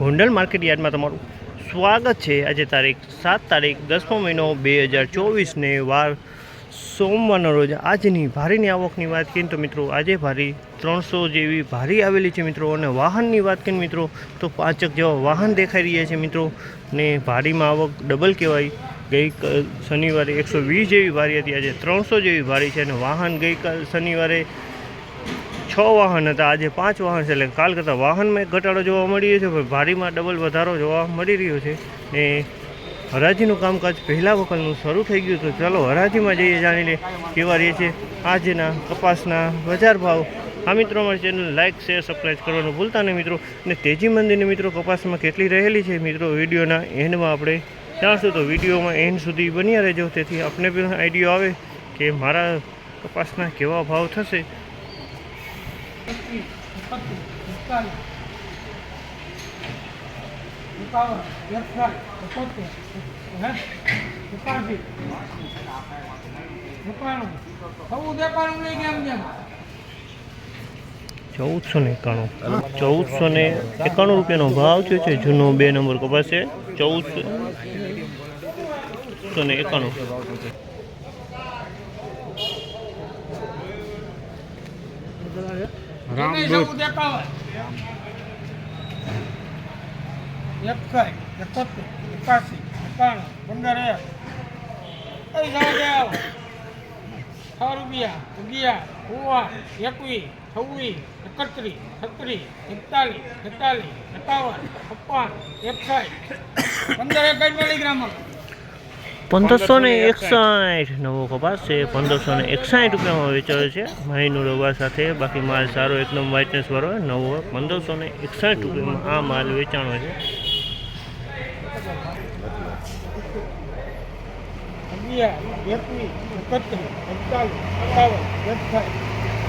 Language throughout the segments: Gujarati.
ગોંડલ માર્કેટ યાર્ડમાં તમારું સ્વાગત છે. આજે તારીખ સાત તારીખ દસમો મહિનો બે હજાર ચોવીસને વાર સોમવારના રોજ આજની ભારીની આવકની વાત કરીએ તો મિત્રો, આજે ભારી ત્રણસો જેવી ભારી આવેલી છે મિત્રો અને વાહનની વાત કરીએ મિત્રો, તો પાંચક જેવા વાહન દેખાઈ રહ્યા છે મિત્રો ને ભારીમાં આવક ડબલ કહેવાય. ગઈ શનિવારે એકસો વીસ જેવી ભારી હતી, આજે ત્રણસો જેવી ભારી છે અને વાહન ગઈકાલ શનિવારે છ વાહન હતા. આજે પાંચ વાહન છે. એટલે કાલ કરતાં વાહનમાં એક ઘટાડો જોવા મળી રહ્યો છે. પણ ભારીમાં ડબલ વધારો જોવા મળી રહ્યો છે. ને હરાજીનું કામકાજ પહેલા વખતનું શરૂ થઈ ગયું. તો ચાલો હરાજીમાં જઈએ, જાણી લે કેવા રહે છે આજના કપાસના બજાર ભાવ. આ મિત્રો, અમારી ચેનલ લાઇક શેર સબસ્ક્રાઈબ કરવાનું ભૂલતા નહીં મિત્રો. અને તેજી મંદિરની મિત્રો, કપાસમાં કેટલી રહેલી છે મિત્રો વિડીયોના એન્ડમાં આપણે જાણશું. તો વિડીયોમાં એન્ડ સુધી બન્યા રહેજો. તેથી આપને પણ આઈડિયો આવે કે મારા કપાસના કેવા ભાવ થશે. ચૌદસો ને એકાણું ચૌદસો ને એકાણું રૂપિયાનો ભાવ થયો છે જૂનો બે નંબર કપાસ છે ચૌદસો ને એકાણું એકાઈ એકોતેર એકાસી એકાણું પંદર એક. પૈસા દેવ છ રૂપિયા અગિયાર ઉવા એકવીસ છવ્વીસ એકત્રીસ છત્રીસ એકતાલીસ એકતાલીસ એકાવન છપ્પન એકસાઈ પંદર એકાઈ મિલીગ્રામ પંદરસો ને એકસાઠ. નવો કપાસ છે પંદરસો ને એકસાઠ રૂપિયામાં વેચાયો છે. માહીનું રવા સાથે બાકી માલ સારો એકદમ વ્હાઇટનેસ વાળો નવો પંદરસો ને એકસાઠ રૂપિયામાં આ માલ વેચાણો છે.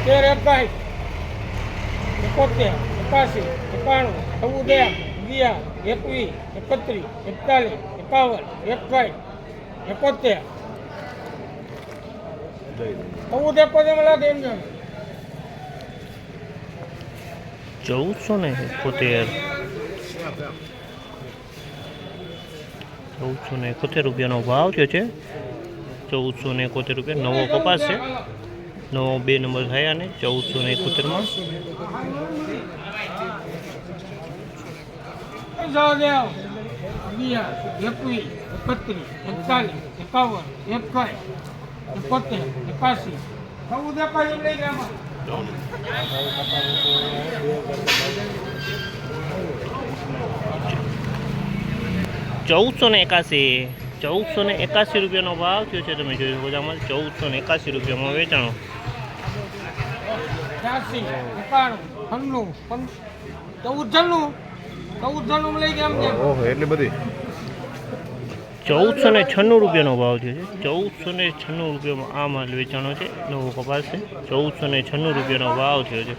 તેર એકાઈસ એકોતેર એકાસી એકાણું ચૌદ એકવીસ એકત્રીસ એકતાલીસ એકાવન એકસાઠ એકોતેર. ચૌદ એકોતેર લાગે એમ જાણ ચૌદસો ને એકોતેર. ચૌદસો ને એકોતેર રૂપિયાનો ભાવ થયો છે. ચૌદસો ને એકોતેર રૂપિયા નવો કપાસ છે. નવો બે નંબર થયા ને ચૌદસો ને એકોતેરમાં દેવ અગિયાર એકવીસ એકત્રીસ એકતાલીસ એકાવન એકસાઠ એકોતેર એકાસી ચૌદસો ને એકાસી ચૌદસો ને એકાસી રૂપિયાનો ભાવ થયો છે તમે જોઈ શકો છો આમાં. ચૌદસો ને એકાસી રૂપિયામાં વેચાણો. ચૌદ છન્નું. ઓહો એટલી બધી? ચૌદસો ને છન્નું રૂપિયાનો ભાવ થયો છે. ચૌદસો ને છન્નું રૂપિયામાં આ માલ વેચાણો છે. નવો કપાસ છે. ચૌદસો ને છન્નું રૂપિયાનો ભાવ થયો છે.